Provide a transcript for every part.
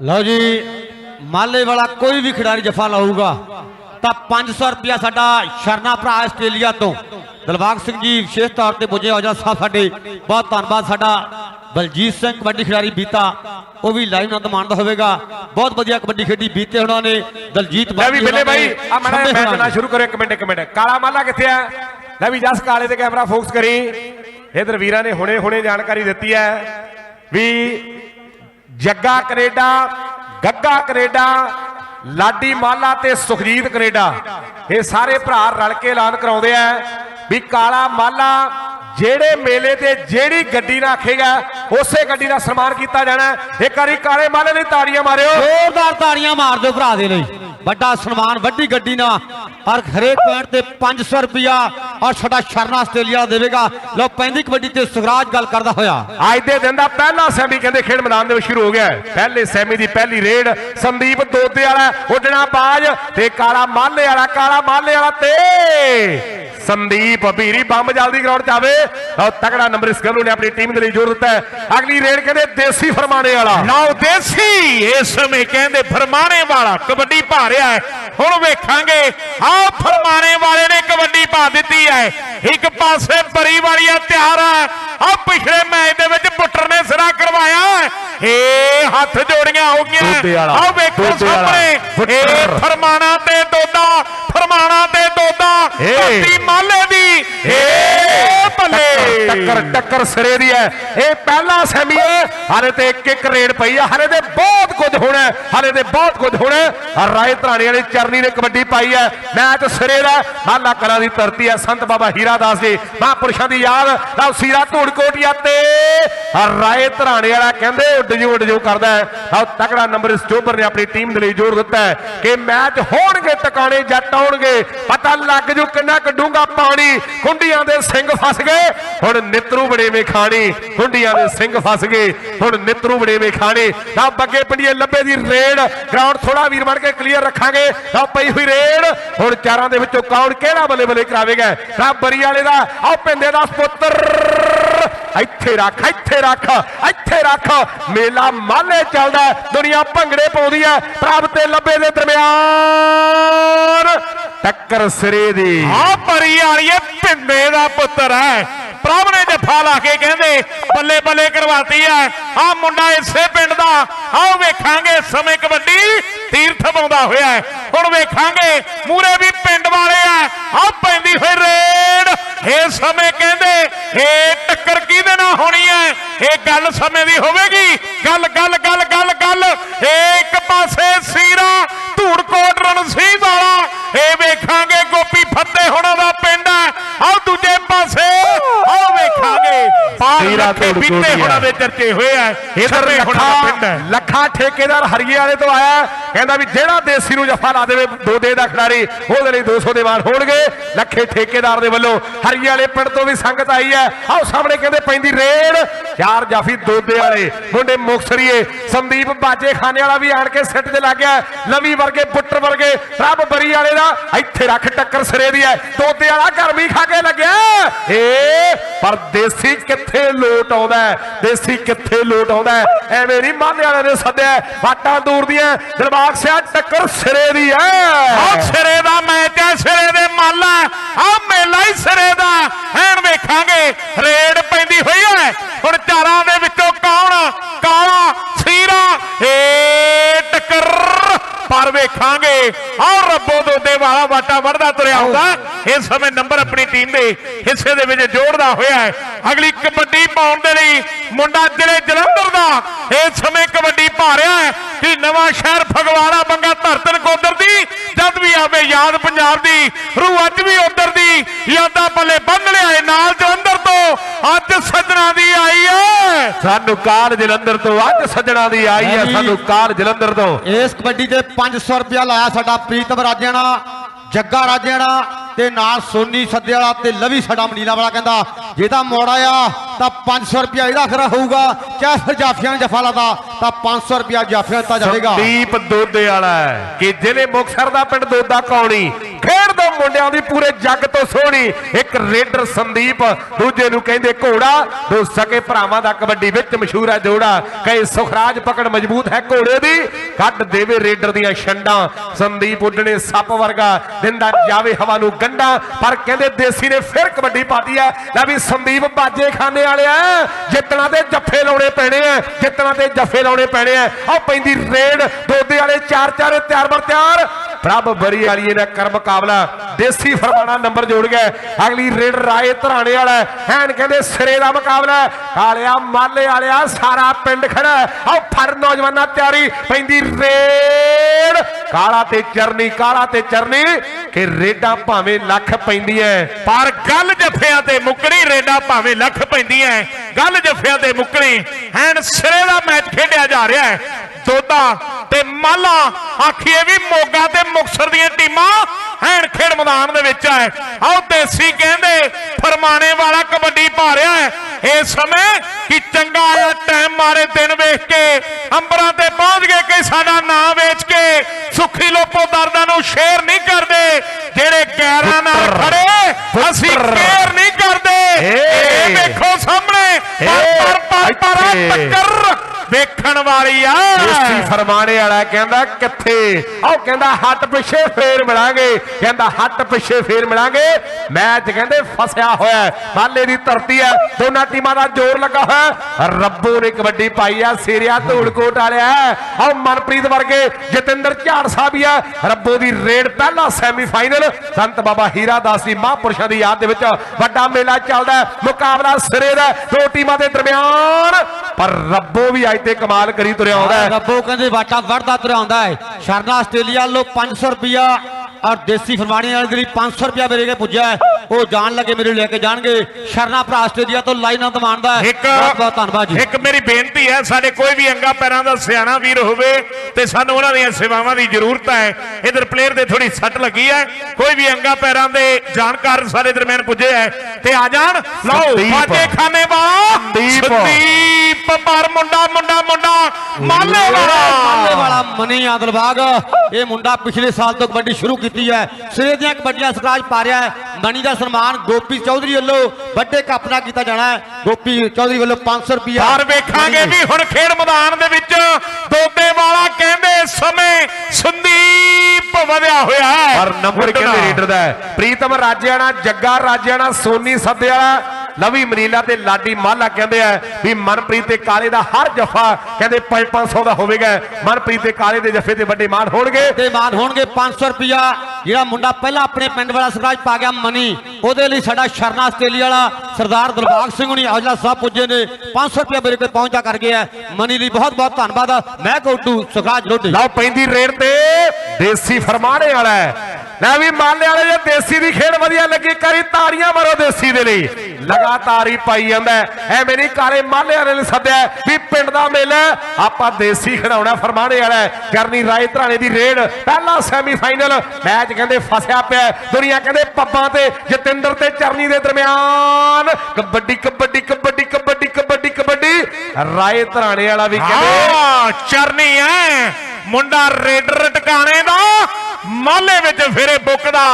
ਲਓ ਜੀ ਮਾਲੇ ਵਾਲਾ ਕੋਈ ਵੀ ਖਿਡਾਰੀ ਜਫਾ ਲਾਊਗਾ ਤਾਂ 500 ਰੁਪਿਆ ਸਾਡਾ ਸ਼ਰਨਾ ਭਰਾ ਆਸਟ੍ਰੇਲੀਆ ਤੋਂ। ਦਿਲਬਾਗ ਸਿੰਘ ਜੀ ਵਿਸ਼ੇਸ਼ ਤੌਰ ਤੇ ਪੁੱਜੇ ਔਜਾ ਸਾਹਿਬ ਸਾਡੇ। ਬਹੁਤ ਧੰਨਵਾਦ ਸਾਡਾ ਬਲਜੀਤ ਸਿੰਘ ਕਬੱਡੀ ਖਿਡਾਰੀ ਬੀਤਾ ਉਹ ਵੀ ਲਾਈਵ ਨਾਲ ਦਮਾਨਦਾ ਹੋਵੇਗਾ। ਬਹੁਤ ਵਧੀਆ ਕਬੱਡੀ ਖੇਡੀ ਬੀਤੇ ਉਹਨਾਂ ਨੇ ਦਲਜੀਤ ਲੈ ਵੀ ਬੱਲੇ ਬਾਈ ਆ ਮੈਂ ਮੈਚ ਨਾ। ਸ਼ੁਰੂ ਕਰੋ ਇੱਕ ਮਿੰਟ ਇੱਕ ਮਿੰਟ। ਕਾਲਾ ਮਾਲਾ ਕਿੱਥੇ ਆ? ਲੈ ਵੀ ਜਸ ਕਾਲੇ ਤੇ ਕੈਮਰਾ ਫੋਕਸ ਕਰੀ। ਇਧਰ ਵੀਰਾਂ ਨੇ ਹੁਣੇ ਹੁਣੇ ਜਾਣਕਾਰੀ ਦਿੱਤੀ ਹੈ ਵੀ ਜੱਗਾ ਕੈਨੇਡਾ ਗੱਗਾ ਕੈਨੇਡਾ ਲਾਡੀ ਮਾਲਾ ਤੇ ਸੁਖਜੀਤ ਕੈਨੇਡਾ ਇਹ ਸਾਰੇ ਭਰਾ ਰਲ ਕੇ ਐਲਾਨ ਕਰਾਉਂਦੇ ਆ ਵੀ ਕਾਲਾ ਮਾਲਾ ਜਿਹੜੇ ਮੇਲੇ ਤੇ ਜਿਹੜੀ ਗੱਡੀ ਰੱਖੇਗਾ, ਉਸੇ ਗੱਡੀ ਦਾ ਸਨਮਾਨ ਕੀਤਾ ਜਾਣਾ ਇੱਕ ਵਾਰੀ ਕਾਲੇ ਮਾਲੇ ਲਈ ਤਾੜੀਆਂ ਮਾਰਿਓ। ਜ਼ੋਰਦਾਰ ਤਾੜੀਆਂ ਮਾਰ ਦਿਓ ਭਰਾ ਦੇ ਲਈ। ਵੱਡਾ ਸਨਮਾਨ ਵੱਡੀ ਗੱਡੀ ਨਾਲ। ਔਰ ਹਰੇਕ ਪੁਆਇੰਟ ਤੇ 500 ਰੁਪਿਆ ਔਰ ਸਾਡਾ ਸ਼ਰਨਾ ਆਸਟ੍ਰੇਲੀਆ ਦੇਵੇਗਾ। ਲਓ ਪੈਂਦੀ ਕਬੱਡੀ ਤੇ ਸੁਖਰਾਜ ਗੱਲ ਕਰਦਾ ਹੋਇਆ। ਅੱਜ ਦੇ ਦਿਨ ਦਾ ਪਹਿਲਾ ਸੈਮੀ ਕਹਿੰਦੇ ਖੇਡ ਮੈਦਾਨ ਦੇ ਵਿੱਚ ਸ਼ੁਰੂ ਹੋ ਗਿਆ ਹੈ। ਪਹਿਲੇ ਸੈਮੀ ਦੀ ਪਹਿਲੀ ਰੇਡ ਸੰਦੀਪ ਦੋਦੇ ਵਾਲਾ ਉੱਡਣਾ ਬਾਜ ਤੇ ਕਾਲਾ ਮਾਲੇ ਵਾਲਾ ਕਾਲਾ ਮਾਲੇ ਵਾਲਾ ਤੇ ਸੰਦੀਪ ਭੀਰੀ ਬੰਬ ਜਲਦੀ ਗਰਾਊਂਡ 'ਚ ਆਵੇ। ਲਓ ਤਕੜਾ ਨੰਬਰ ਇਸ ਗੱਲੋਂ ਨੇ ਆਪਣੀ ਟੀਮ ਦੇ ਲਈ ਜੋਰ ਦਿੱਤਾ ਹੈ। ਅਗਲੀ ਰੇਡ ਕਹਿੰਦੇ ਦੇਸੀ ਫਰਮਾਣੇ ਵਾਲਾ। ਲਓ ਦੇਸੀ ਇਸ ਸਮੇਂ ਕਹਿੰਦੇ ਫਰਮਾਣੇ ਵਾਲਾ ਕਬੱਡੀ ਪਾ ਰਿਹਾ ਹੈ। ਹੁਣ ਵੇਖਾਂਗੇ। ਆਹ ਫਰਮਾਣੇ ਵਾਲੇ ਨੇ ਕਬੱਡੀ ਪਾ ਦਿੱਤੀ ਹੈ। ਇੱਕ ਪਾਸੇ ਬਰੀ ਵਾਲੀਆ ਤਿਆਰ ਹੈ। ਆਹ ਪਿਛਲੇ ਮੈਚ ਦੇ ਵਿੱਚ ਬੁੱਟਰ ਨੇ ਸਿਰਾ ਕਰਵਾਇਆ ਹੈ। ਏ ਹੱਥ ਜੋੜੀਆਂ ਹੋ ਗਈਆਂ। ਆਹ ਵੇਖੋ ਸਾਹਮਣੇ। ਇਹ ਫਰਮਾਣਾ ਤੇ ਦੋਦਾ ਫਰਮਾਣਾ ਤੇ ਦੋਦਾ ਏ। ਧਰਤੀ ਮਾਲੇ ਏ ਟੱਕਰ ਟੱਕਰ ਸਿਰੇ ਦੀ ਹੈ। ਇਹ ਪਹਿਲਾ ਸੈਮੀ ਹੈ। ਹਾਲੇ ਤੇ ਇੱਕ ਇੱਕ ਰੇਡ ਪਈ ਹੈ ਹਾਲੇ ਤੇ ਬਹੁਤ ਕੁਝ ਹੋਣਾ ਹੈ, ਹਾਲੇ ਬਹੁਤ ਕੁਝ ਹੋਣਾ ਰਾਏ ਧਰਾਣੇ ਵਾਲੀ ਚਰਨੀ ਨੇ ਕਬੱਡੀ ਪਾਈ ਹੈ। ਮੈਚ ਸਿਰੇ ਦਾ ਮਾਲਾ ਕਲਾ ਦੀ ਧਰਤੀ ਹੈ। ਸੰਤ ਬਾਬਾ ਹੀਰਾ ਦਾਸ ਜੀ ਮਹਾਂਪੁਰਸ਼ਾਂ ਦੀ ਯਾਦ। ਲਓ ਸੀਰਾ ਧੂੜਕੋਟੀਆ ਤੇ। ਰਾਏ ਧਰਾਣੇ ਵਾਲਾ ਕਹਿੰਦੇ ਉੱਡ ਜੋ ਉੱਡ ਜੋ ਕਰਦਾ ਹੈ। ਲਓ ਤਕੜਾ ਨੰਬਰ ਇਸ ਨੇ ਆਪਣੀ ਟੀਮ ਦੇ ਲਈ ਜ਼ੋਰ ਦਿੱਤਾ ਹੈ ਕਿ ਮੈਚ ਹੋਣਗੇ ਟਿਕਾਣੇ ਜੱਟ ਆਉਣਗੇ। ਪਤਾ ਲੱਗ ਜੂ ਕਿੰਨਾ ਕੱਢੂਗਾ ਪਾਣੀ ਕੁੰਡੀਆਂ ਦੇ ਸਿੰਘ ਫਸ ਗਏ। ਹੁਣ ਨਿਤਰੂ ਬੜੇਵੇਂ ਖਾਣੇ ਕੁੰਡੀਆਂ ਦੇ ਸਿੰਘ ਫਸ ਗਏ। ਹੁਣ ਨਿਤਰੂ ਬੜੇਵੇਂ ਖਾਣੀ। ਨਾ ਬੱਗੇ ਪਿੰਡੀਏ ਲੱਭੇ ਦੀ ਰੇਡ ਗਰਾਊਂਡ ਥੋੜਾ ਵੀਰ ਬਣ ਕੇ ਕਲੀਅਰ ਰੱਖਾਂਗੇ। ਨਾ ਪਈ ਹੋਈ ਰੇਡ ਹੁਣ ਚਾਰਾਂ ਦੇ ਵਿੱਚੋਂ ਕੌਣ ਕਿਹੜਾ ਬੱਲੇ ਬੱਲੇ ਕਰਾਵੇਗਾ? ਨਾ ਬਰੀ ਵਾਲੇ ਦਾ ਆਹ ਪਿੰਦੇ ਦਾ ਪੁੱਤਰ। ਇੱਥੇ ਰੱਖ ਇੱਥੇ ਰੱਖ ਇੱਥੇ ਰੱਖ। ਮੇਲਾ ਮਾਲੇ ਚੱਲਦਾ ਹੈ, ਦੁਨੀਆ ਭੰਗੜੇ ਪਾਉਂਦੀ ਹੈ। ਪ੍ਰਭ ਤੇ ਲੱਭੇ ਦੇ ਦਰਮਿਆਨ। ਟੱਕਰ ਸਿਰੇ ਦੀ। ਆ ਪਰੀ ਵਾਲੀਏ ਪਿੰਡੇ ਦਾ ਪੁੱਤਰ ਹੈ। ਪ੍ਰਭ ਨੇ ਜੱਫਾ ਲਾ ਕੇ ਕਹਿੰਦੇ, ਬੱਲੇ ਬੱਲੇ ਕਰਵਾਤੀ ਹੈ ਆ ਮੁੰਡਾ ਇਸੇ ਪਿੰਡ ਦਾ। ਆਓ ਵੇਖਾਂਗੇ ਸਮੇਂ ਕਬੱਡੀ ਤੀਰਥ ਪਾਉਂਦਾ ਹੋਇਆ ਹੁਣ ਵੇਖਾਂਗੇ ਮੂਰੇ ਵੀ ਪਿੰਡ ਵਾਲੇ ਆ। ਆ ਪੈਂਦੀ ਹੋਈ ਰੇਡ। ਇਸ ਸਮੇਂ ਕਹਿੰਦੇ ਇਹ ਟੱਕਰ ਕਿਹਦੇ ਨਾਲ ਹੋਣੀ ਹੈ? ਇਹ ਗੱਲ ਸਮੇਂ ਦੀ ਹੋਵੇਗੀ। ਗੱਲ ਗੱਲ ਗੱਲ ਗੱਲ ਗੱਲ। ਇਹ ਇੱਕ ਪਾਸੇ ਸੀਰਾ ਧੂੜਕੋਟ ਰਣਸੀਂਹ ਵਾਲਾ। ਇਹ ਵੇਖਾਂਗੇ ਗੋਪੀ ਫੱਤੇ ਹੋਣਾ ਦਾ ਪਿੰਡ ਹੈ ਆਹ ਦੂਜੇ ਪਾਸੇ ਆਹ ਵੇਖਾਂਗੇ ਪਾਰ ਸੀਰਾ ਬੀਤੇ ਧੂੜਕੋਟੀਆ। ਹੋਣਾ ਦੇ ਚਰਚੇ ਹੋਏ ਆ ਇਧਰ ਹੋਣਾ ਪਿੰਡ ਹੈ। ਲੱਖਾ ਠੇਕੇਦਾਰ ਹਰੀਏ ਵਾਲੇ ਤੋਂ ਆਇਆ ਕਹਿੰਦਾ ਵੀ ਜਿਹੜਾ ਦੇਸੀ ਨੂੰ ਜਫਾ ਲਾ ਦੇਵੇ ਦੋ ਦੇ ਦਾ ਖਿਡਾਰੀ ਉਹਦੇ ਲਈ 200 ਦੇ ਮਾਨ ਹੋਣਗੇ। ਲੱਖੇ ਠੇਕੇਦਾਰ ਦੇ ਵੱਲੋਂ ਹਰੀਏ ਵਾਲੇ ਪਿੰਡ ਤੋਂ ਵੀ ਸੰਗਤ ਆਈ ਹੈ। ਆਓ ਸਾਹਮਣੇ ਕਹਿੰਦੇ ਪੈਂਦੀ ਰੇਡ। ਚਾਰ ਜਾਫੀ ਦੋਦੇ ਵਾਲੇ ਮੁੰਡੇ ਮੁਕਸਰੀਏ ਸੰਦੀਪ ਬਾਜੇ ਖਾਨੇ ਵਾਲਾ ਵੀ ਆਣ ਕੇ ਸਿੱਟ ਤੇ ਲੱਗ ਗਿਆ ਲਵੀ ਵਰਗੇ ਪੁੱਟਰ ਵਰਗੇ ਰੱਬ ਬਰੀ ਵਾਲੇ ਦਾ ਇੱਥੇ ਰੱਖ ਟੱਕਰ ਸਿਰੇ ਦੀ ਹੈ। ਦੋਦੇ ਵਾਲਾ ਗਰਮੀ ਖਾ ਕੇ ਲੱਗਿਆ ਏ ਪਰ ਦੇਸੀ ਕਿੱਥੇ ਲੋਟ ਆਉਂਦਾ ਦੇਸੀ ਕਿੱਥੇ ਲੋਟ ਆਉਂਦਾ ਐਵੇਂ ਨਹੀਂ ਮਾਨੇ ਵਾਲਿਆਂ ਨੇ ਸੱਦਿਆ ਵਾਟਾਂ ਦੂਰ ਦੀਆਂ ਦਿਲਬਾਗ ਸਿਆ ਟੱਕਰ ਸਿਰੇ ਦੀ ਆ ਹੈ ਸਿਰੇ ਦਾ ਮੈਚ ਹੈ ਸਿਰੇ ਦੇ ਮੱਲ ਆ। ਮੇਲਾ ਹੀ ਸਿਰੇ ਦਾ। ਐਨ ਵੇਖਾਂਗੇ, ਰੇਡ ਪੈਂਦੀ ਹੋਈ ਹੈ। ਹੁਣ ਚਾਰਾਂ ਦੇ ਵਿੱਚੋਂ ਕੌਣ ਕਾਲਾ ਸੀਰਾ ਏ ਟੱਕਰ ਪਰ ਵੇਖਾਂਗੇ ਆ ਰੱਬੋ ਦੋਦੇ ਵਾਲਾ ਵਾਟਾ ਵੜਦਾ ਤੁਰਿਆ ਹੁੰਦਾ। ਇਸ ਸਮੇਂ ਨੰਬਰ ਆਪਣੀ ਟੀਮ ਦੇ ਹਿੱਸੇ ਦੇ ਵਿੱਚ ਜੋੜਦਾ ਹੋਇਆ ਹੈ। ਅਗਲੀ ਕਬੱਡੀ ਪਾਉਣ ਦੇ ਲਈ ਮੁੰਡਾ ਜਿਹੜੇ ਜਲੰਧਰ ਦਾ, ਇਸ ਸਮੇਂ ਕਬੱਡੀ ਪਾ ਰਿਹਾ ਹੈ ਕਿ ਨਵਾਂ ਸ਼ਹਿਰ ਫਗਵਾੜਾ ਬੰਗਾ ਧਰਤਨ ਕੋਦਰ ਦੀ, ਜਦ ਵੀ ਆਵੇ ਯਾਦ ਪੰਜਾਬ ਦੀ, ਰੂਹ ਅੱਜ ਵੀ ਉਧਰ ਦੀ, ਯਾਦਾਂ ਪੱਲੇ ਬੰਨ ਲਿਆਏ ਨਾਲ ਜਲੰਧਰ ਅੱਜ ਸੱਜਣਾ ਦੀ ਆਈ ਹੈ। ਸਾਨੂੰ ਕਾਲ ਜਲੰਧਰ ਤੋਂ ਅੱਜ ਸੱਜਣਾ ਦੀ ਆਈ ਹੈ। ਸਾਨੂੰ ਕਾਲ ਜਲੰਧਰ ਤੋਂ। ਇਸ ਕਬੱਡੀ ਤੇ 500 ਰੁਪਿਆ ਲਾਇਆ ਸਾਡਾ ਪ੍ਰੀਤਮ ਰਾਜੇਣਾ ਜੱਗਾ ਰਾਜੇਣਾ ਤੇ ਨਾਲ ਸੋਨੀ ਸੱਦੇ ਵਾਲਾ ਤੇ ਲਵੀ ਸਾਡਾ ਮਨੀਲਾ ਵਾਲਾ ਕਹਿੰਦਾ ਜੇ ਤਾਂ ਮੋੜ ਆਇਆ ਤਾਂ 500 ਰੁਪਿਆ ਇਹਦਾ ਖਰਾ ਹੋਊਗਾ। ਚਾਹੇ ਫਿਰ ਜਾਫੀਆਂ ਨੇ ਜਫਾ ਲਾਦਾ ਤਾਂ 500 ਰੁਪਿਆ ਜਾਫੀਆਂ ਦਿੱਤਾ ਜਾਵੇਗਾ। ਸੰਦੀਪ ਦੋਦੇ ਵਾਲਾ ਕਿ ਜ਼ਿਲ੍ਹੇ ਮੁਕਤਸਰ ਦਾ ਪਿੰਡ ਦੋਦਾ ਕੌਣੀ ਖੇਡ ਮੁੰਡਿਆਂ ਦੀ ਪੂਰੇ ਜੱਗ ਤੋਂ ਸੋਹਣੀ ਇੱਕ ਰੇਡਰ ਸੰਦੀਪ, ਦੂਜੇ ਨੂੰ ਕਹਿੰਦੇ ਘੋੜਾ, ਦੋ ਸਕੇ ਭਰਾਵਾਂ ਦਾ ਕਬੱਡੀ ਵਿੱਚ ਮਸ਼ਹੂਰ ਹੈ ਜੋੜਾ। ਕਹੇ ਸੁਖਰਾਜ ਪਕੜ ਮਜ਼ਬੂਤ ਹੈ ਘੋੜੇ ਦੀ, ਕੱਢ ਦੇਵੇ ਰੇਡਰ ਦੀਆਂ ਛੰਡਾਂ। ਸੰਦੀਪ ਉੱਡਣੇ ਸੱਪ ਵਰਗਾ, ਦਿੰਦਾ ਜਾਵੇ ਹਵਾ ਨੂੰ ਗੰਡਾ, ਪਰ ਕਹਿੰਦੇ ਦੇਸੀ ਨੇ ਫਿਰ ਕਬੱਡੀ ਪਾਤੀ ਹੈ। ਲੈ ਵੀ ਸੰਦੀਪ ਬਾਜੇ ਖਾਨੇ ਵਾਲਿਆ ਜਿੱਤਣਾ ਤੇ ਜੱਫੇ ਲਾਉਣੇ ਪੈਣੇ ਆ, ਜਿੱਤਣਾ ਤੇ ਜੱਫੇ ਲਾਉਣੇ ਪੈਣੇ ਆ। ਆਹ ਪੈਂਦੀ ਰੇਡ, ਦੋਦੇ ਵਾਲੇ ਚਾਰ ਚਾਰ ਤਿਆਰ ਬਰ ਤਿਆਰ। ਪ੍ਰਭ ਬਰੀ ਵਾਲੀਏ ਦਾ ਕਰ ਮੁਕਾਬਲਾ ਦੇਸੀ ਫਰਮਾਨਾ ਨੰਬਰ ਜੋੜ ਗਿਆ ਅਗਲੀ ਰੇਡ ਰਾਏ ਧਰਾਣੇ ਵਾਲਾ ਐਨ ਕਹਿੰਦੇ ਸਿਰੇ ਦਾ ਮੁਕਾਬਲਾ ਕਾਲਿਆ ਮਾਲੇ ਵਾਲਿਆ ਸਾਰਾ ਪਿੰਡ ਖੜਾ ਆਹ ਫੜ ਨੌਜਵਾਨਾਂ ਤਿਆਰੀ। ਪੈਂਦੀ ਰੇਡ। ਕਾਲਾ ਤੇ ਚਰਨੀ, ਕਾਲਾ ਤੇ ਚਰਨੀ। ਕਿ ਰੇਡਾਂ ਭਾਵੇਂ ਲੱਖ ਪੈਂਦੀਆਂ ਪਰ ਗੱਲ ਜੱਫਿਆਂ ਤੇ ਮੁੱਕਣੀ, ਰੇਡਾਂ ਭਾਵੇਂ ਲੱਖ ਪੈਂਦੀਆਂ ਗੱਲ ਜੱਫਿਆਂ ਤੇ ਮੁੱਕਣੀ। ਐਨ ਸਿਰੇ ਦਾ ਮੈਚ ਖੇਡਿਆ ਜਾ ਰਿਹਾ ਹੈ। ਦੋਦਾ ਤੇ ਮਾਲਾ ਆਖੀਏ ਵੀ ਮੋਗਾ ਤੇ ਮੁਕਸਰ ਦੀਆਂ ਟੀਮਾਂ ਐਨ ਖੇਡ ਮੈਦਾਨ ਦੇ ਵਿੱਚ ਹੈ ਆਓ ਦੇਸੀ ਕਹਿੰਦੇ ਫਰਮਾਣੇ ਵਾਲਾ ਕਬੱਡੀ ਪਾ ਰਿਹਾ ਹੈ ਇਸ ਸਮੇਂ ਕਿ ਚੰਗਾ ਆਇਆ ਟਾਈਮ ਮਾਰੇ ਦਿਨ ਵੇਖ ਕੇ ਅੰਬਰਾਂ ਤੇ ਪਹੁੰਚ ਗਏ ਕਿ ਸਾਡਾ ਨਾਂ ਵੇਚ ਕੇ ਸੁਖੀ ਲੋਪੋ ਦਰਦਾਂ ਨੂੰ ਸ਼ੇਅਰ ਨਹੀਂ ਕਰਦੇ ਜਿਹੜੇ ਗੈਰਾਂ ਨਾਲ ਖੜੇ ਅਸੀਂ। ਕੇਅਰ ਨਹੀਂ ਕਰਦੇ। ਇਹ ਵੇਖੋ ਸਾਹਮਣੇ ਪਰ ਪਰ ਪਰ। ਟੱਕਰ ਵੇਖਣ ਵਾਲੀ ਆ। ਦੇਸੀ ਫਰਮਾਣੇ ਵਾਲਾ ਕਹਿੰਦਾ ਕਿੱਥੇ? ਆਹ ਕਹਿੰਦਾ ਹੱਟ ਪਿੱਛੇ ਫੇਰ ਮਿਲਾਂਗੇ। ਕਹਿੰਦਾ ਹੱਟ ਪਿੱਛੇ ਫੇਰ ਮਿਲਾਂਗੇ? ਮੈਚ ਕਹਿੰਦੇ ਫਸਿਆ ਹੋਇਆ ਮਾਲੇ ਦੀ ਧਰਤੀ ਹੈ। ਦੋਨਾਂ ਟੀਮਾਂ ਦਾ ਜ਼ੋਰ ਲੱਗਾ ਹੋਇਆ ਰੱਬੋ ਨੇ ਕਬੱਡੀ ਪਾਈ ਆ। ਸੇਰਿਆ ਧੂੜਕੋਟ ਵਾਲਿਆ ਆਹ ਮਨਪ੍ਰੀਤ ਵਰਗੇ ਜਤਿੰਦਰ ਝਾੜ ਸਾਹਿਬ ਆ। ਰੱਬੋ ਦੀ ਰੇਡ ਪਹਿਲਾ ਸੈਮੀਫਾਈਨਲ। ਸੰਤ ਬਾਬਾ ਹੀਰਾ ਦਾਸ ਦੀ ਮਹਾਂਪੁਰਸ਼ਾਂ ਦੀ ਯਾਦ ਦੇ ਵਿੱਚ ਵੱਡਾ ਮੇਲਾ ਚੱਲਦਾ ਹੈ। ਮੁਕਾਬਲਾ ਸਿਰੇ ਦਾ ਹੈ, ਦੋ ਟੀਮਾਂ ਦੇ ਦਰਮਿਆਨ। ਪਰ ਰੱਬੋ ਵੀ ਅੱਜ ਤੇ ਕਮਾਲ ਕਰੀ ਤੁਰਿਆ ਆਉਂਦਾ ਹੈ। ਰੱਬੋ ਕਹਿੰਦੇ ਵਾਟਾ ਵੜਦਾ ਤੁਰਿਆ ਆਉਂਦਾ ਹੈ। ਸ਼ਰਨਾ ਆਸਟ੍ਰੇਲੀਆ ਵੱਲੋਂ 500 ਰੁਪਿਆ ਔਰ ਦੇਸੀ ਫਰਮਾਣੀ ਵਾਲੇ ਦੇ ਲਈ 500 ਰੁਪਿਆ ਮੇਰੇ ਕੇ ਪੁੱਜਿਆ ਹੈ। ਉਹ ਜਾਣ ਲੱਗੇ ਮੇਰੇ ਲੈ ਕੇ ਜਾਣਗੇ। ਸ਼ਰਨਾ ਭਰਾ ਆਸਟ੍ਰੇਲੀਆ ਤੋਂ ਲਾਈਨ ਹੈ। ਇੱਕ ਬਹੁਤ ਬਹੁਤ ਧੰਨਵਾਦ ਜੀ। ਇੱਕ ਮੇਰੀ ਬੇਨਤੀ ਹੈ ਸਾਡੇ ਕੋਈ ਵੀ ਅੰਗਾ ਪੈਰਾਂ ਦਾ ਸਿਆਣਾ ਵੀਰ ਹੋਵੇ ਤੇ ਸਾਨੂੰ ਉਹਨਾਂ ਦੀਆਂ ਸੇਵਾਵਾਂ ਦੀ ਜ਼ਰੂਰਤ ਹੈ। ਇਧਰ ਪਲੇਅਰ ਦੇ ਥੋੜੀ ਸੱਟ ਲੱਗੀ ਹੈ। ਕੋਈ ਵੀ ਅੰਗਾ ਪੈਰਾਂ ਦੇ ਜਾਣਕਾਰ ਸਾਡੇ ਦਰਮਿਆਨ ਪੁੱਜੇ ਹੈ। ਤੇ ਆ ਜਾਣ। ਲਓ। ਬਾਜੇ ਖਾਨੇ ਵਾਲਾ ਸੰਦੀਪ। ਪਰ ਮੁੰਡਾ ਮੁੰਡਾ ਮੁੰਡਾ। ਮਾਲੇ ਮਾਲੇ ਵਾਲਾ ਵਾਲਾ ਮਨੀ ਆਦਲਬਾਗ ਇਹ ਮੁੰਡਾ ਪਿਛਲੇ ਸਾਲ ਤੋਂ ਕਬੱਡੀ ਸ਼ੁਰੂ ਕੀਤੀ ਹੈ। ਸਿਰੇ ਦੀਆਂ ਕਬੱਡੀਆਂ ਸਕਰਾਜ ਪਾ ਰਿਹਾ ਹੈ। ਮਣੀ ਦਾ ਸਨਮਾਨ ਗੋਪੀ ਚੌਧਰੀ ਵੱਲੋਂ ਵੱਡੇ ਕੱਪ ਨਾਲ ਕੀਤਾ ਜਾਣਾ ਹੈ। ਗੋਪੀ ਚੌਧਰੀ ਵੱਲੋਂ 500 ਰੁਪਿਆ ਪਰ ਵੇਖਾਂਗੇ ਵੀ ਹੁਣ ਖੇਡ ਮੈਦਾਨ ਦੇ ਵਿੱਚ ਦੋਦੇ ਵਾਲਾ ਕਹਿੰਦੇ ਸਮੇਂ ਸੰਦੀਪ ਵਧਿਆ ਹੋਇਆ ਹੈ। ਪਰ ਨੰਬਰ ਕਹਿੰਦੇ ਰੀਡਰ ਦਾ ਹੈ? ਪ੍ਰੀਤਮ ਰਾਜਿਆਣਾ ਜੱਗਾ ਰਾਜਿਆਣਾ ਸੋਨੀ ਸੱਦੇ ਵਾਲਾ ਲਵੀ ਮਨੀਲਾ ਤੇ ਲਾਡੀ ਮਾਲਾ ਕਹਿੰਦੇ ਆ ਵੀ ਮਨਪ੍ਰੀਤ ਤੇ ਕਾਲੇ ਦਾ ਹਰ ਜਫਾ ਕਹਿੰਦੇ 5-500 ਦਾ ਹੋਵੇਗਾ। ਮਨਪ੍ਰੀਤ ਤੇ ਕਾਲੇ ਦੇ ਜਫੇ ਤੇ ਵੱਡੇ ਮਾਣ ਹੋਣਗੇ। ਤੇ ਮਾਨ ਹੋਣਗੇ 500 ਰੁਪਿਆ ਜਿਹੜਾ ਮੁੰਡਾ ਪਹਿਲਾਂ ਆਪਣੇ ਪਿੰਡ ਵਾਲਾ ਸਰਦਾਰ ਪਾ ਗਿਆ ਮਨੀ। ਉਹਦੇ ਲਈ ਸਾਡਾ ਸ਼ਰਨਾ ਆਸਟ੍ਰੇਲੀਆ ਵਾਲਾ ਸਰਦਾਰ ਦਿਲਬਾਗ ਸਿੰਘ ਹੁਣੀ ਔਜਲਾ ਸਾਹਿਬ ਪੁੱਜੇ ਨੇ। 500 ਰੁਪਿਆ ਮੇਰੇ ਕੋਲ ਪਹੁੰਚਾ ਕਰ ਗਿਆ। ਮਨੀ ਲਈ ਬਹੁਤ ਬਹੁਤ ਧੰਨਵਾਦ ਮੈਂ ਕੋਟੂ ਸੁਖਰਾਜ ਲੋਢੀ। ਲਓ ਪੈਂਦੀ ਰੇਡ ਤੇ ਦੇਸੀ ਫਰਮਾਣੇ ਵਾਲਾ ਲੈ ਵੀ ਮਾਲੇ ਵਾਲੇ ਜੇ ਦੇਸੀ ਦੀ ਖੇਡ ਵਧੀਆ ਲੱਗੀ, ਕਰੀ ਤਾੜੀਆਂ ਮਾਰੋ ਦੇਸੀ ਦੇ ਲਈ। ਲਗਾਤਾਰ ਹੀ ਪਾਈ ਜਾਂਦਾ ਐਵੇਂ ਨਹੀਂ ਕਾਲੇ ਮਾਲੇ ਵਾਲੇ ਨੇ ਸੱਦਿਆ ਵੀ ਪਿੰਡ ਦਾ ਮੇਲਾ ਆਪਾਂ ਦੇਸੀ ਖਿਡਾਉਣਾ ਫਰਮਾਣੇ ਵਾਲਾ ਕਰਨੀ ਰਾਏ ਧਰਾਣੇ ਦੀ ਰੇਡ, ਪਹਿਲਾ ਸੈਮੀਫਾਈਨਲ ਮੈਚ ਕਹਿੰਦੇ ਫਸਿਆ ਪਿਆ ਦੁਨੀਆ ਕਹਿੰਦੇ ਪੱਬਾਂ ਤੇ, ਜਤਿੰਦਰ ਤੇ ਚਰਨੀ ਦੇ ਦਰਮਿਆਨ। ਕਬੱਡੀ ਕਬੱਡੀ ਕਬੱਡੀ ਕਬੱਡੀ ਕਬੱਡੀ ਕਬੱਡੀ। ਰਾਏ ਧਰਾਣੇ ਵਾਲਾ ਵੀ ਕਹਿੰਦੇ ਚਰਨੀ ਐ। ਮੁੰਡਾ ਰੇਡਰ ਟਿਕਾਣੇ ਦਾ। ਮਾਲੇ ਵਿੱਚ ਫੇਰੇ ਬੁੱਕਦਾ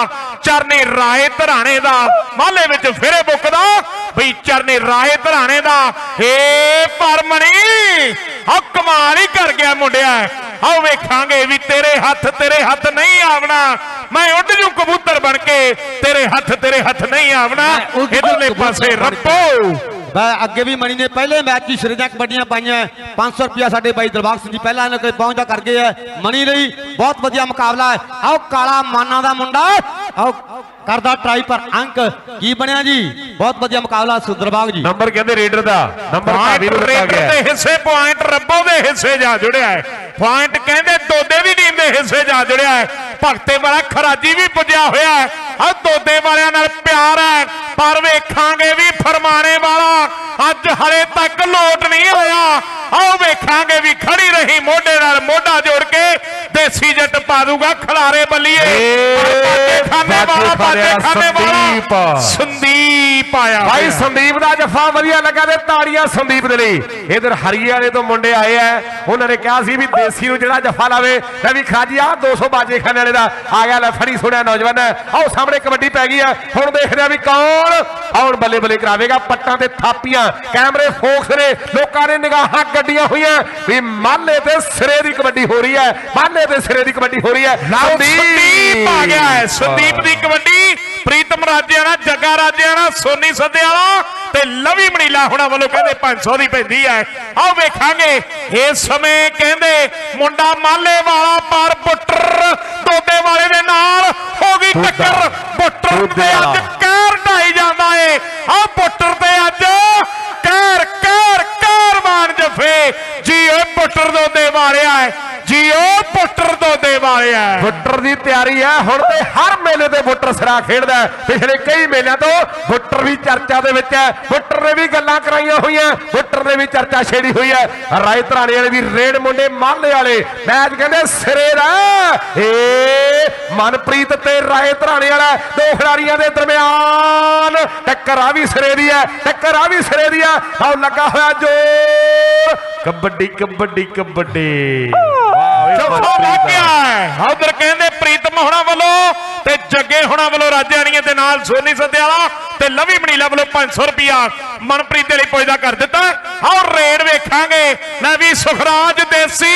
ਚਰਨੀ ਰਾਏ ਧਰਾਣੇ ਦਾ। ਮਾਲੇ ਵਿੱਚ ਫੇਰੇ ਬੁੱਕਦਾ ਬਈ ਚਰਨੀ ਰਾਏ ਧਰਾਣੇ ਦਾ। ਏ ਪਰਮਣੀ ਆ ਕਮਾਲ ਹੀ ਕਰ ਗਿਆ ਮੁੰਡਿਆ। ਆਓ ਵੇਖਾਂਗੇ ਵੀ ਤੇਰੇ ਹੱਥ ਤੇਰੇ ਹੱਥ ਨਹੀਂ ਆਵਣਾ। ਮੈਂ ਉੱਡ ਜੂ ਕਬੂਤਰ ਬਣ ਕੇ ਤੇਰੇ ਹੱਥ ਤੇਰੇ ਹੱਥ ਨਹੀਂ ਆਵਣਾ। ਇਧਰਲੇ ਪਾਸੇ। ਰੱਬੋ ਬਈ ਅੱਗੇ ਵੀ ਮਣੀ ਨੇ ਪਹਿਲੇ ਮੈਚ 'ਚ ਸਿਰੇ ਦੀਆਂ ਕਬੱਡੀਆਂ ਪਾਈਆਂ 500 ਰੁਪਿਆ ਸਾਡੇ ਬਾਈ ਦਿਲਬਾਗ ਸਿੰਘ ਜੀ ਪਹਿਲਾਂ ਇਹਨਾਂ ਕੋਲ ਪਹੁੰਚਦਾ ਕਰ ਗਏ ਹੈ ਮਣੀ ਲਈ ਬਹੁਤ ਵਧੀਆ ਮੁਕਾਬਲਾ ਹੈ। ਆਓ ਕਾਲਾ ਮਾਨਾ ਦਾ ਮੁੰਡਾ ਆਓ ਕਰਦਾ ਟਰਾਈ ਪਰ ਅੰਕ। ਕੀ ਬਣਿਆ ਜੀ? ਬਹੁਤ ਵਧੀਆ ਮੁਕਾਬਲਾ ਸੁਦਰਬਾਗ ਜੀ। ਨੰਬਰ ਕਹਿੰਦੇ ਰੇਡਰ ਦਾ। ਨੰਬਰ ਭਾਵੀ ਨੂੰ ਦਿੱਤਾ ਰੇਡਰ ਗਿਆ ਦੇ ਹੈ। ਹਿੱਸੇ ਪੁਆਇੰਟ ਰੱਬੋ ਦੇ ਹਿੱਸੇ ਜਾ ਜੁੜਿਆ ਹੈ। ਪੁਆਇੰਟ ਕਹਿੰਦੇ ਦੋਦੇ ਦੀ ਟੀਮ ਦੇ ਹਿੱਸੇ ਜਾ ਜੁੜਿਆ ਹੈ। ਭਗਤੇ ਵਾਲਾ ਖਰਾਜੀ ਵੀ ਪੁੱਜਿਆ ਹੋਇਆ ਹੈ। ਆ ਦੋਦੇ ਵਾਲਿਆਂ ਨਾਲ ਪਿਆਰ ਹੈ, ਪਰ ਵੇਖਾਂਗੇ ਵੀ ਫਰਮਾਣੇ ਵਾਲਾ। ਅੱਜ ਹਲੇ ਤੱਕ ਲੋਟ ਨਹੀਂ ਹੋਇਆ। ਆਓ ਵੇਖਾਂਗੇ ਵੀ ਖੜੀ ਰਹੀ ਮੋਢੇ ਨਾਲ ਮੋਢਾ ਜੋੜ ਕੇ ਦੇਸੀ ਜੱਟ ਪਾ ਦੂਗਾ ਖਲਾਰੇ ਬੱਲੀਏ। ਖਾਨੇ ਵਾਲਾ ਬਾਜੇ ਖਾਨੇ ਵਾਲਾ। ਸੰਦੀਪ। ਆਇਆ ਭਾਈ। ਸੰਦੀਪ ਦਾ ਜੱਫਾ ਵਧੀਆ ਲੱਗਾ ਤੇ ਤਾੜੀਆਂ ਸੰਦੀਪ ਦੇ ਲਈ। ਇਧਰ ਹਰੀਏ ਵਾਲੇ ਤੋਂ ਮੁੰਡੇ ਆਏ ਆ ਉਹਨਾਂ ਨੇ ਕਿਹਾ ਸੀ ਵੀ ਦੇਸੀ ਨੂੰ ਜਿਹੜਾ ਜੱਫਾ ਲਾਵੇ ਲੈ ਵੀ ਖਾਜੀ ਆ 200 ਬਾਜੇ ਖਾਨੇ ਵਾਲੇ ਦਾ। ਆ ਗਿਆ ਲੈ ਫੜੀ ਸੁਣਿਆ ਨੌਜਵਾਨ। ਆਓ ਸਾਹਮਣੇ ਕਬੱਡੀ ਪੈ ਗਈ ਆ ਹੁਣ ਦੇਖਦੇ ਆ ਵੀ ਕੌਣ ਆਉਣ ਬੱਲੇ ਬੱਲੇ ਕਰਾਵੇਗਾ। ਪੱਟਾਂ ਤੇ ਥਾਪੀਆਂ ਕੈਮਰੇ ਫੋਕਸ ਨੇ। ਲੋਕਾਂ ਨੇ ਨਿਗਾਹਾਂ ਗੱਡੀਆਂ ਹੋਈਆਂ ਵੀ ਮਾਲੇ ਤੇ ਸਿਰੇ ਦੀ ਕਬੱਡੀ ਹੋ ਰਹੀ ਹੈ ਮਾਲੇ ਤੇ ਸਿਰੇ ਦੀ ਕਬੱਡੀ ਹੋ ਰਹੀ ਹੈ। ਸੰਦੀਪ ਆ ਗਿਆ ਹੈ ਸੰਦੀਪ ਦੀ ਕਬੱਡੀ। ਪ੍ਰੀਤਮ ਰਾਜਿਆਣਾ ਜੱਗਾ ਰਾਜਿਆਣਾ ਸੋਨੀ ਸੱਦਿਆਲਾ ਤੇ ਲਵੀ ਮਣੀਲਾ ਹੁਣਾਂ ਵੱਲੋਂ ਕਹਿੰਦੇ 500 ਦੀ ਪੈਂਦੀ ਹੈ। ਆਓ ਵੇਖਾਂਗੇ ਇਸ ਸਮੇਂ ਕਹਿੰਦੇ ਮੁੰਡਾ ਮਾਲੇ ਵਾਲਾ ਪਰ ਬੁੱਟਰ ਦੋਦੇ ਵਾਲੇ ਦੇ ਨਾਲ ਹੋ ਗਈ ਟੱਕਰ। ਬੁੱਟਰ ਤੇ ਅੱਜ। ਕਹਿਰ ਢਾਈ ਜਾਂਦਾ ਏ। ਆ ਬੁੱਟਰ ਤੇ ਅੱਜ ਕਹਿਰ ਕਹਿਰ ਕਹਿਰ ਮਾਨ ਜਫੇ ਜੀ ਓਏ ਬੁੱਟਰ ਦੋਦੇ ਵਾਲਿਆ ਹੈ ਜੀ ਓ ਬੁੱਟਰ ਦੋਦੇ ਵਾਲਿਆ ਬੁੱਟਰ ਦੀ ਤਿਆਰੀ ਹੈ ਹੁਣ ਤੇ ਹਰ ਮੇਲੇ ਤੇ ਬੁੱਟਰ ਸਿਰਾ ਖੇਡਦਾ ਪਿਛਲੇ ਕਈ ਮੇਲਿਆਂ ਤੋਂ ਬੁੱਟਰ ਵੀ ਚਰਚਾ ਦੇ ਵਿੱਚ ਹੈ। ਬੁੱਟਰ ਨੇ ਵੀ ਗੱਲਾਂ ਕਰਾਈਆਂ ਹੋਈਆਂ। ਬੁੱਟਰ ਨੇ ਵੀ ਚਰਚਾ ਛੇੜੀ ਹੋਈ ਹੈ। ਰਾਏ ਧਰਾਣੇ ਵਾਲੇ ਦੀ ਰੇਡ ਮੁੰਡੇ ਮਾਲੇ ਵਾਲੇ। ਮੈਚ ਕਹਿੰਦੇ ਸਿਰੇ ਦਾ। ਏ ਮਨਪ੍ਰੀਤ ਤੇ ਰਾਏ ਧਰਾਣੇ ਵਾਲਾ ਦੋ ਖਿਡਾਰੀਆਂ ਦੇ ਦਰਮਿਆਨ। ਟੱਕਰ ਆ ਵੀ ਸਿਰੇ ਦੀ ਹੈ। ਟੱਕਰ ਆ ਵੀ ਸਿਰੇ ਦੀ ਹੈ। ਆਓ ਲੱਗਾ ਹੋਇਆ ਜੋਰ। ਕਬੱਡੀ ਕਬੱਡੀ ਕਬੱਡੀ। ਉਧਰ ਕਹਿੰਦੇ ਪ੍ਰੀਤਮ ਹੋਣਾ ਵੱਲੋਂ ਤੇ ਜੱਗੇ ਹੋਣਾ ਵੱਲੋਂ ਰਾਜਿਆਣੀਆਂ ਦੇ ਨਾਲ ਸੋਨੀ ਸੱਦਿਆਲਾ ਤੇ ਲਵੀ ਮਣੀਲਾ ਵੱਲੋਂ 500 ਰੁਪਿਆ ਮਨਪ੍ਰੀਤ ਦੇ ਲਈ ਪੁੱਜਦਾ ਕਰ ਦਿੱਤਾ ਆਓ ਰੇਡ ਵੇਖਾਂਗੇ। ਲੈ ਵੀ ਸੁਖਰਾਜ ਦੇਸੀ।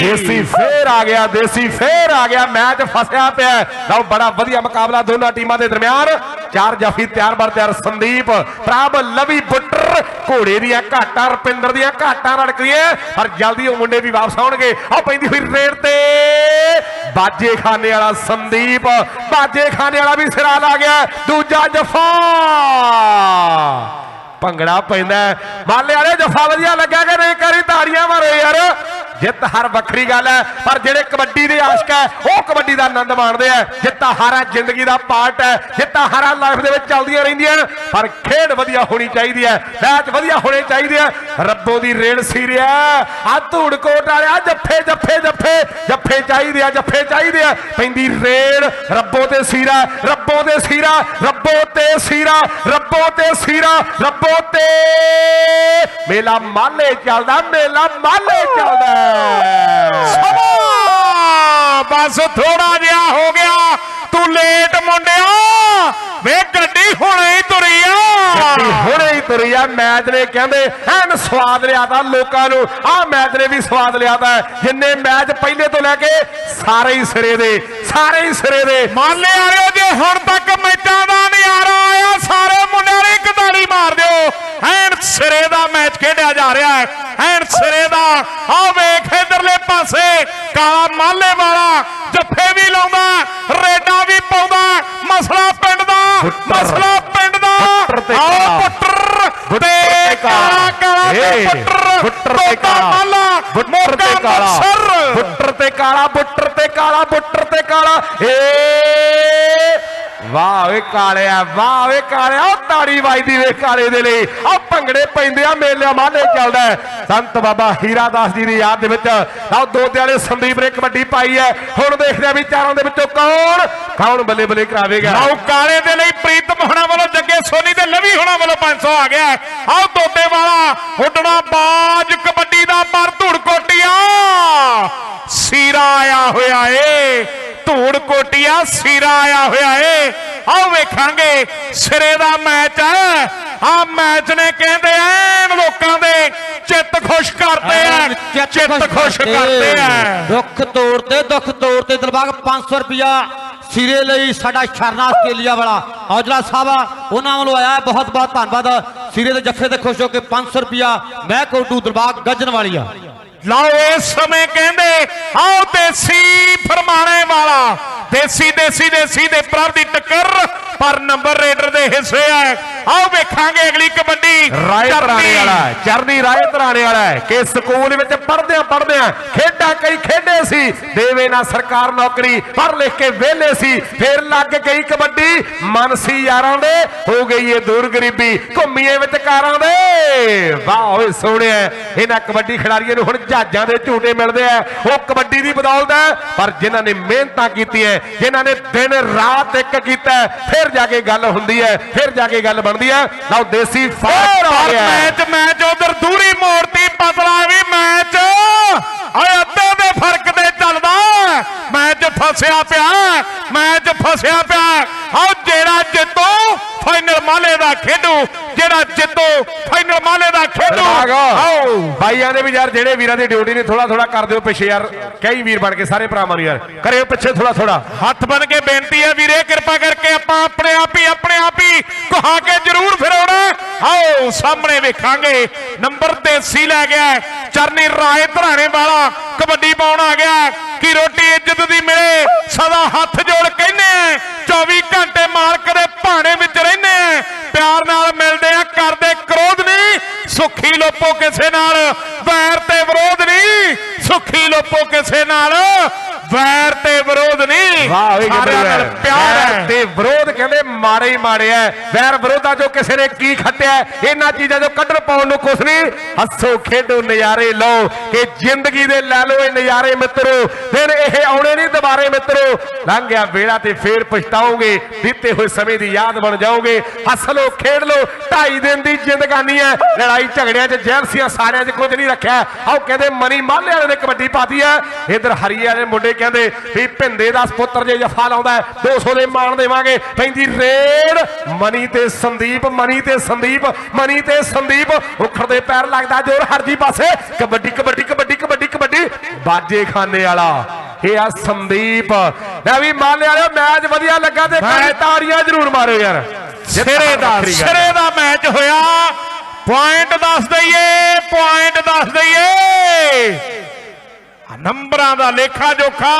ਦੇਸੀ ਫੇਰ ਆ ਗਿਆ ਦੇਸੀ ਫੇਰ ਆ ਗਿਆ। ਮੈਚ ਫਸਿਆ ਪਿਆ। ਲਓ ਬੜਾ ਵਧੀਆ ਮੁਕਾਬਲਾ ਦੋਨਾਂ ਟੀਮਾਂ ਦੇ ਦਰਮਿਆਨ। ਚਾਰ ਜਾਫੀ ਤਿਆਰ ਬਰ ਤਿਆਰ, ਸੰਦੀਪ, ਪ੍ਰਭ, ਲਵੀ, ਬੁੱਟਰ, ਘੋੜੇ ਦੀਆਂ ਘਾਟਾਂ, ਰਪਿੰਦਰ ਦੀਆਂ ਘਾਟਾਂ ਰੜਕਦੀਆਂ ਪਰ ਜਲਦੀ ਉਹ ਮੁੰਡੇ ਵੀ ਵਾਪਸ ਆਉਣਗੇ। ਆ ਪੈਂਦੀ ਹੋਈ ਰੇਡ ਤੇ ਬਾਜੇ ਖਾਨੇ ਵਾਲਾ ਸੰਦੀਪ, ਬਾਜੇ ਖਾਨੇ ਵਾਲਾ ਵੀ ਸਿਰਾ ਲਾ ਗਿਆ। ਦੂਜਾ ਜਫਾ। ਭੰਗੜਾ ਪੈਂਦਾ ਹੈ। ਮਾਲੇ ਵਾਲੇ ਜਫਾ ਵਧੀਆ ਲੱਗਾ ਕਿ ਨਹੀਂ? ਕਰੀ ਤਾੜੀਆਂ ਮਾਰੋ ਯਾਰ। ਜਿੱਤ ਹਾਰ ਵੱਖਰੀ ਗੱਲ ਹੈ, ਪਰ ਜਿਹੜੇ ਕਬੱਡੀ ਦੇ ਆਸ਼ਕ ਹੈ, ਉਹ ਕਬੱਡੀ ਦਾ ਆਨੰਦ ਮਾਣਦੇ ਆ ਜਿੱਤ ਹਾਰਾ ਜ਼ਿੰਦਗੀ ਦਾ ਪਾਰਟ ਹੈ, ਜਿੱਤ ਹਾਰਾ ਲਾਈਫ ਦੇ ਵਿੱਚ ਚੱਲਦੀਆਂ ਰਹਿੰਦੀਆਂ ਨੇ ਪਰ ਖੇਡ ਵਧੀਆ ਹੋਣੀ ਚਾਹੀਦੀ ਹੈ, ਮੈਚ ਵਧੀਆ ਹੋਣੇ ਚਾਹੀਦੇ ਆ। ਰੱਬੋ ਦੀ ਰੇਡ ਸੀਰਿਆ ਆ ਧੂੜਕੋਟ ਵਾਲਿਆ ਜੱਫੇ ਜੱਫੇ ਜੱਫੇ ਜੱਫੇ ਚਾਹੀਦੇ ਆ, ਜੱਫੇ ਚਾਹੀਦੇ ਆ। ਪੈਂਦੀ ਰੇਲ, ਰੱਬੋ ਤੇ ਸੀਰਾ, ਰੱਬੋ ਤੇ ਸੀਰਾ, ਰੱਬੋ ਤੇ ਸੀਰਾ, ਰੱਬੋ ਤੇ ਸੀਰਾ, ਰੱਬੋ ਤੇ। ਮੇਲਾ ਮਾਲੇ ਚੱਲਦਾ, ਮੇਲਾ ਮਾਲੇ ਚੱਲਦਾ। ਸਮਾਂ ਬਸ ਥੋੜਾ ਜਿਹਾ ਹੋ ਗਿਆ। ਤੂੰ ਲੇਟ ਮੁੰਡਿਆ ਵੇ, ਗੱਡੀ ਹੁਣੇ ਹੀ ਤੁਰੀ ਆ। ਹੁਣੇ ਹੀ ਤੁਰੀ ਆ। ਮੈਚ ਨੇ ਕਹਿੰਦੇ, ਐਨ ਸਵਾਦ ਲਿਆਤਾ ਲੋਕਾਂ ਨੂੰ। ਆਹ ਮੈਚ ਨੇ ਵੀ ਸਵਾਦ ਲਿਆਤਾ। ਜਿੰਨੇ ਮੈਚ ਪਹਿਲੇ ਤੋਂ ਲੈ ਕੇ ਸਾਰੇ ਹੀ ਸਿਰੇ ਦੇ। ਸਾਰੇ ਹੀ ਸਿਰੇ ਦੇ। ਮਾਲੇ ਵਾਲਿਓ ਜੇ ਹੁਣ ਤੱਕ ਮੈਚਾਂ ਦਾ ਨਜ਼ਾਰਾ ਆਇਆ ਸਾਰੇ ਮੁੰਡਿਆਂ ਨੇ ਇੱਕ ਤਾੜੀ ਮਾਰ ਦਿਓ। ਐਨ ਸਿਰੇ ਦਾ ਮੈਚ ਖੇਡਿਆ ਜਾ ਰਿਹਾ ਹੈ। ਐਨ ਸਿਰੇ ਦਾ ਆਹ ਵੇਖ ਇਧਰਲੇ ਪਾਸੇ ਕਾਲਾ ਮਾਲੇ ਵਾਲਾ ਜੱਫੇ ਵੀ ਲਾਉਂਦਾ ਰੇਡਾਂ ਵੀ ਪਾਉਂਦਾ ਮਸਲਾ ਪਿੰਡ ਦਾ। ਮਸਲਾ ਪਿੰਡ ਦਾ ਬੁੱਟਰ ਤੇ ਆਓ ਕਾਲਾ। ਪੁੱਟਰ ਬੁੱਟਰ ਤੇ ਤੇ ਕਾਲਾ ਕਾਲਾ ਤੇ ਏ, ਪੁੱਟਰ ਬੁੱਟਰ ਤੇ ਕਾਲਾ। ਬੁੱਟਰ ਤੇ ਕਾਲਾ। ਬੁੱਟਰ ਤੇ ਕਾਲਾ ਬੁੱਟਰ ਤੇ ਕਾਲਾ ਬੁੱਟਰ ਤੇ ਕਾਲਾ। ਏ ਵਾਹ ਵੇ ਕਾਲਿਆ, ਵਾਹ ਵੇ ਕਾਲਿਆ ਉਹ ਤਾੜੀ ਵੱਜਦੀ ਵੇ ਕਾਲੇ ਦੇ ਲਈ। ਆ ਭੰਗੜੇ ਪੈਂਦੇ ਆ, ਮੇਲਿਆਂ ਮਾਲੇ ਚੱਲਦਾ ਸੰਤ ਬਾਬਾ ਹੀਰਾ ਦਾਸ ਜੀ ਦੀ ਯਾਦ ਦੇ ਵਿੱਚ ਆਹ ਦੋ ਦਿਹਾੜੇ ਸੰਦੀਪ ਨੇ ਕਬੱਡੀ ਪਾਈ ਹੈ। ਹੁਣ ਦੇਖਦੇ ਆ ਵੀ ਚਾਰਾਂ ਦੇ ਵਿੱਚੋਂ ਕੌਣ ਕੌਣ ਬੱਲੇ ਬੱਲੇ ਕਰਾਵੇਗਾ। ਆਓ ਕਾਲੇ ਦੇ ਲਈ ਪ੍ਰੀਤਮ ਹੋਣਾ ਵੱਲੋਂ ਜੱਗੇ ਸੋਨੀ ਤੇ ਲਵੀ ਹੋਣਾ ਵੱਲੋਂ 500 ਆ ਗਿਆ ਆਓ ਤੋਤੇ ਵਾਲਾ, ਉੱਡਣਾ ਬਾਜ, ਕਬੱਡੀ ਦਾ ਪਰ ਧੂੜ ਕੋਟੀਆ। ਸੀਰਾ ਆਇਆ ਹੋਇਆ ਏ, ਧੂੜ ਕੋਟੀਆ, ਸੀਰਾ ਆਇਆ ਹੋਇਆ ਏ। ਆਓ ਵੇਖਾਂਗੇ ਸਿਰੇ ਦਾ ਮੈਚ ਹੈ ਆ ਮੈਚ ਨੇ ਕਹਿੰਦੇ ਐਨ ਲੋਕਾਂ ਦੇ ਚਿੱਤ ਖੁਸ਼ ਕਰਦੇ ਆ। ਚਿੱਤ ਖੁਸ਼ ਕਰਦੇ। ਆ। ਦੁੱਖ ਤੋੜ ਤੇ ਦੁੱਖ ਤੋੜ ਤੇ ਦਿਲਬਾਗ 500 ਰੁਪਿਆ ਸਿਰੇ ਲਈ ਸਾਡਾ ਸ਼ਰਨਾ ਆਸਟ੍ਰੇਲੀਆ ਵਾਲਾ। ਔਜਲਾ ਸਾਹਿਬ ਆ, ਉਹਨਾਂ ਵੱਲੋਂ ਆਇਆ। ਬਹੁਤ ਬਹੁਤ ਧੰਨਵਾਦ। ਸਿਰੇ ਦੇ ਜੱਫੇ ਤੇ ਖੁਸ਼ ਹੋ ਕੇ 500 ਰੁਪਿਆ ਮੈਂ ਕੋਟੂ ਦਿਲਬਾਗ ਗੱਜਣ ਵਾਲੀਆ ਲਓ ਇਸ ਸਮੇਂ ਕਹਿੰਦੇ ਆਓ ਦੇਸੀ ਫਰਮਾਣੇ ਵਾਲਾ। ਦੇਸੀ ਦੇਸੀ ਦੇਸੀ ਦੇ ਪ੍ਰਭ ਦੀ ਟੱਕਰ ਪਰ ਨੰਬਰ ਰੇਡਰ ਦੇ ਹਿੱਸੇ ਆ। ਆਓ ਵੇਖਾਂਗੇ ਅਗਲੀ ਕਬੱਡੀ ਰਾਏ। ਤਰਾਣੇ ਵਾਲਾ ਚਰਨੀ ਰਾਏ ਤਰਾਣੇ ਵਾਲਾ ਕਿ ਸਕੂਲ ਵਿੱਚ ਪੜ੍ਹਦਿਆਂ ਪੜ੍ਹਦਿਆਂ ਖੇਡਾਂ ਕਈ ਖੇਡੇ ਸੀ ਦੇਵੇ ਨਾ ਸਰਕਾਰ ਨੌਕਰੀ ਪੜ੍ਹ ਲਿਖ ਕੇ ਵਿਹਲੇ ਸੀ ਫੇਰ ਲੱਗ ਗਈ ਕਬੱਡੀ ਮਨ ਸੀ ਯਾਰਾਂ ਦੇ ਹੋ ਗਈ ਏ ਦੂਰ ਗਰੀਬੀ ਘੁੰਮੀਏ ਵਿੱਚ ਕਾਰਾਂ ਦੇ ਵਾਹ ਓਏ ਸੋਹਣਿਆ ਇਹਨਾਂ ਕਬੱਡੀ ਖਿਡਾਰੀਆਂ ਨੂੰ ਹੁਣ ਜਹਾਜ਼ਾਂ ਦੇ ਝੂਟੇ ਮਿਲਦੇ ਆ ਉਹ ਕਬੱਡੀ ਦੀ ਬਦੌਲਤ ਹੈ ਪਰ ਜਿਨ੍ਹਾਂ ਨੇ ਮਿਹਨਤਾਂ ਕੀਤੀਆਂ ਜਿਨ੍ਹਾਂ ਨੇ ਦਿਨ ਰਾਤ ਇੱਕ ਕੀਤਾ ਫਿਰ ਜਾ ਕੇ ਗੱਲ ਹੁੰਦੀ ਹੈ ਫਿਰ ਜਾ ਕੇ ਗੱਲ ਬਣਦੀ ਹੈ। ਲਓ ਦੇਸੀ ਫਾਇਰ ਆ ਪਰ ਗਿਆ ਹੈ। ਮੈਚ ਮੈਚ ਉਧਰ ਦੂਰੀ ਮੋੜਤੀ ਬਦਲਾ ਵੀ ਮੈਚ। ਓਏ ਅੱਧੇ ਦੇ ਫ਼ਰਕ ਤੇ ਚੱਲਦਾ ਮੈਚ ਫਸਿਆ ਪਿਆ ਮੈਚ ਫਸਿਆ ਪਿਆ ਆਓ ਜਿਹੜਾ ਜਿੱਤੋ ਮਾਲੇ ਦਾ ਖੇਡੂ ਜਿਹੜਾ ਜਿੱਤੋ ਫਾਈਨਲ ਮਾਲੇ ਦਾ ਖੇਡੂ। ਆਓ। ਬਾਈਆਂ ਦੇ ਵੀ ਯਾਰ ਜਿਹੜੇ ਵੀਰਾਂ ਦੀ ਡਿਊਟੀ ਨੇ ਥੋੜਾ ਥੋੜਾ ਕਰ ਦਿਓ ਪਿੱਛੇ ਯਾਰ। ਕਈ ਵੀਰ ਬਣ ਕੇ ਸਾਰੇ ਭਰਾਵਾਂ ਨੂੰ ਯਾਰ। ਕਰਿਓ ਪਿੱਛੇ ਥੋੜਾ ਥੋੜਾ ਹੱਥ ਬਨ ਕੇ ਬੇਨਤੀ ਹੈ ਵੀਰੇ ਕਿਰਪਾ ਕਰਕੇ ਆਪਾਂ ਆਪਣੇ ਆਪ ਹੀ ਆਪਣੇ ਆਪ ਹੀ ਕਹਾ ਕੇ ਜ਼ਰੂਰ ਫਿਰਾਉਣਾ ਆਓ ਸਾਹਮਣੇ ਵੇਖਾਂਗੇ। ਨੰਬਰ ਦੇਸੀ ਲੈ ਗਿਆ। ਚਰਨੀ ਰਾਏ ਧਰਾਣੇ ਵਾਲਾ ਕਬੱਡੀ ਪਾਉਣ ਆ ਗਿਆ। ਕਿ ਰੋਟੀ ਇੱਜ਼ਤ ਦੀ ਮਿਲੇ? ਸਦਾ ਹੱਥ ਜੋੜ ਕਹਿੰਦੇ ਆ। 24 ਘੰਟੇ ਮਾਲਕ ਦੇ ਭਾਣੇ ਵਿੱਚ ਰਹਿੰਦੇ ਆ। ਪਿਆਰ ਨਾਲ ਮਿਲਦੇ ਆ ਕਰਦੇ ਕ੍ਰੋਧ ਨਹੀਂ ਸੁਖੀ ਲੋਪੋ ਕਿਸੇ ਨਾਲ। ਵੈਰ ਤੇ ਵਿਰੋਧ ਨਹੀਂ ਸੁਖੀ ਲੋਪੋ ਕਿਸੇ ਨਾਲ। ਵੈਰ ਤੇ ਵਿਰੋਧ ਨਹੀਂ। ਵਾਹ ਓਏ ਤੇ ਵਿਰੋਧ ਕਹਿੰਦੇ ਮਾੜੇ ਹੀ ਮਾੜੇ ਐ। ਵੈਰ ਵਿਰੋਧਾ ਜੋ ਕਿਸੇ ਨੇ ਕੀ ਖੱਟਿਆ? ਇਹਨਾਂ ਚੀਜ਼ਾਂ ਜੋ ਕੱਢਣ ਪਾਉਣ ਨੂੰ ਕੁਛ ਨਹੀਂ। ਹੱਸੋ ਖੇਡੋ, ਨਜ਼ਾਰੇ ਲਓ ਕਿ ਜ਼ਿੰਦਗੀ ਦੇ ਲੈ ਲਓ ਇਹ ਨਜ਼ਾਰੇ ਮਿੱਤਰੋ। ਫਿਰ ਇਹ ਆਉਣੇ ਨਹੀਂ ਦੁਬਾਰੇ ਮਿੱਤਰੋ। ਲੰਘ ਗਿਆ ਵੇਲਾ ਤੇ ਫੇਰ ਪਛਤਾਓਗੇ। ਬੀਤੇ ਹੋਏ ਸਮੇਂ ਦੀ ਯਾਦ ਬਣ ਜਾਓਗੇ। ਹੱਸ ਲਓ, ਖੇਡ ਲਓ। ਢਾਈ ਦਿਨ ਦੀ ਜ਼ਿੰਦਗਾਨੀ ਹੈ ਲੜਾਈ ਝਗੜਿਆਂ 'ਚ ਜੈਲਸੀਆਂ ਸਾਰਿਆਂ 'ਚ ਕੁਝ ਨਹੀਂ ਰੱਖਿਆ। ਆਓ ਕਹਿੰਦੇ ਮਨੀ ਮਾਲੇ ਵਾਲੇ ਨੇ ਕਬੱਡੀ ਪਾਤੀ ਹੈ ਇਧਰ ਹਰੀ ਵਾਲੇ ਮੁੰਡੇ ਕਹਿੰਦੇ ਵੀ ਭਿੰਦੇ ਦਾ ਪੁੱਤਰ ਜੇ ਜਫਾ ਲਾਉਂਦਾ 200 ਦੇ ਮਾਣ ਦੇਵਾਂਗੇ। ਪੈਂਦੀ ਰੇਡ ਮਨੀ ਤੇ ਸੰਦੀਪ ਮਨੀ ਤੇ ਸੰਦੀਪ ਮਨੀ ਤੇ ਸੰਦੀਪ। ਉਖੜ ਦੇ ਪੈਰ ਲੱਗਦਾ ਜੋਰ ਹਰਜੀ ਪਾਸੇ। ਕਬੱਡੀ ਕਬੱਡੀ ਕਬੱਡੀ ਕਬੱਡੀ ਕਬੱਡੀ। ਬਾਜੇ ਖਾਨੇ ਵਾਲਾ ਇਹ ਆ ਸੰਦੀਪ। ਲੈ ਵੀ ਮਾਲੇ ਵਾਲਿਓ ਮੈਚ ਵਧੀਆ ਲੱਗਾ ਤੇ ਤਾੜੀਆਂ ਜ਼ਰੂਰ ਮਾਰਿਓ ਯਾਰ। ਸਿਰੇ ਦਾ। ਸਿਰੇ ਦਾ ਮੈਚ ਹੋਇਆ। ਪੁਆਇੰਟ ਦੱਸ ਦਈਏ ਪੁਆਇੰਟ ਦੱਸ ਦਈਏ। ਨੰਬਰਾਂ ਦਾ ਲੇਖਾ ਜੋਖਾ।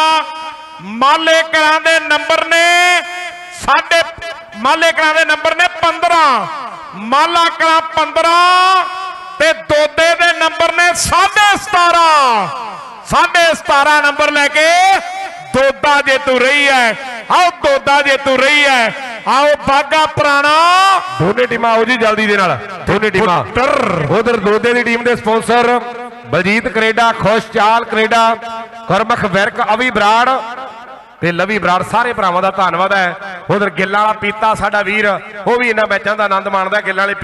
ਮਾਲੇ ਕਲਾਂ ਦੇ ਨੰਬਰ ਨੇ ਸਾਡੇ ਮਾਲੇ ਕਲਾਂ ਦੇ ਨੰਬਰ ਨੇ 15 ਮਾਲਾ ਕਲਾਂ 15 ਤੇ ਦੋਦੇ ਦੇ ਨੰਬਰ ਨੇ 17.5 17.5 ਨੰਬਰ ਲੈ ਕੇ ਦੋਦਾ ਜੇਤੂ ਰਹੀ ਹੈ ਆਓ ਦੋਦਾ ਜੇਤੂ ਰਹੀ ਹੈ ਆਓ ਬਾਗਾ ਪੁਰਾਣਾ। ਦੋਨੇ ਟੀਮਾਂ ਆਓ ਜੀ ਜਲਦੀ ਦੇ ਨਾਲ। ਦੋਨੇ ਟੀਮਾਂ। ਉਧਰ। ਦੋਦੇ ਦੀ ਟੀਮ ਦੇ sponsor Baljit Canada Khushchal Canada Gurmukh Virk Avi Brar ਤੇ ਲਵੀ ਬਰਾੜ ਸਾਰੇ ਭਰਾਵਾਂ ਦਾ ਧੰਨਵਾਦ ਹੈ। ਉਧਰ ਗਿੱਲਾਂ ਵਾਲਾ ਪੀਤਾ ਸਾਡਾ ਵੀਰ, ਉਹ ਵੀ ਇਹਨਾਂ ਮੈਚਾਂ ਦਾ ਆਨੰਦ ਮਾਣਦਾ ਗਿੱਲਾਂ ਵਾਲੇ